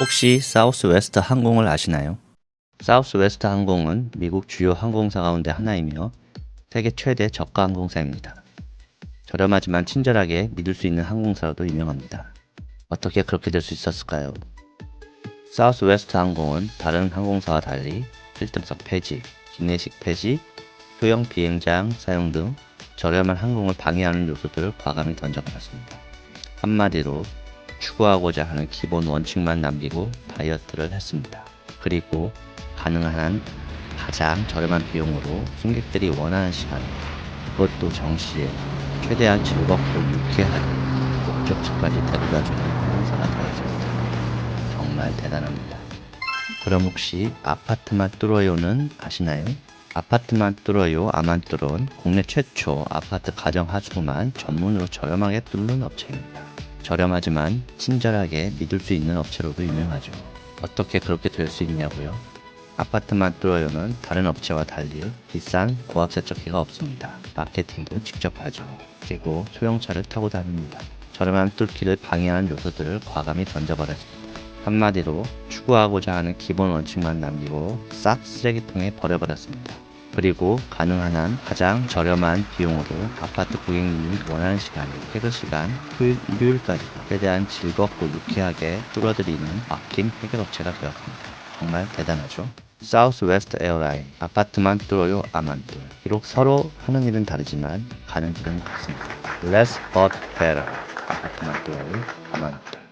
혹시 사우스웨스트 항공을 아시나요? 사우스웨스트 항공은 미국 주요 항공사 가운데 하나이며 세계 최대 저가 항공사입니다. 저렴하지만 친절하게 믿을 수 있는 항공사로도 유명합니다. 어떻게 그렇게 될 수 있었을까요? 사우스웨스트 항공은 다른 항공사와 달리 필등석 폐지, 기내식 폐지, 소형 비행장 사용 등 저렴한 항공을 방해하는 요소들을 과감히 던져버렸습니다. 한마디로 추구하고자 하는 기본 원칙만 남기고 다이어트를 했습니다. 그리고 가능한 한 가장 저렴한 비용으로 승객들이 원하는 시간에 그것도 정시에 최대한 즐겁고 유쾌하게 목적지까지 데려다주는 항공사가 되었습니다. 정말 대단합니다. 그럼 혹시 아파트만 뚫어요는 아시나요? 아파트만 뚫어요 아만 뚫은 국내 최초 아파트 가정 하수구만 전문으로 저렴하게 뚫는 업체입니다. 저렴하지만 친절하게 믿을 수 있는 업체로도 유명하죠. 어떻게 그렇게 될 수 있냐고요? 아파트만 뚫어요는 다른 업체와 달리 비싼 고압 세척기가 없습니다. 마케팅도 직접 하죠. 그리고 소형차를 타고 다닙니다. 저렴한 뚫기를 방해하는 요소들을 과감히 던져버렸습니다. 한마디로 추구하고자 하는 기본 원칙만 남기고 싹 쓰레기통에 버려버렸습니다. 그리고 가능한 한 가장 저렴한 비용으로 아파트 고객님이 원하는 시간에 퇴근 시간 토요일 일요일까지 최대한 즐겁고 유쾌하게 뚫어드리는 맡김 해결업체가 되었습니다. 정말 대단하죠? 사우스 웨스트 에어라인 아파트만 뚫어요 아만뚫 비록 서로 하는 일은 다르지만 가는 길은 같습니다. Less but better 아파트만 뚫어요 아만뚫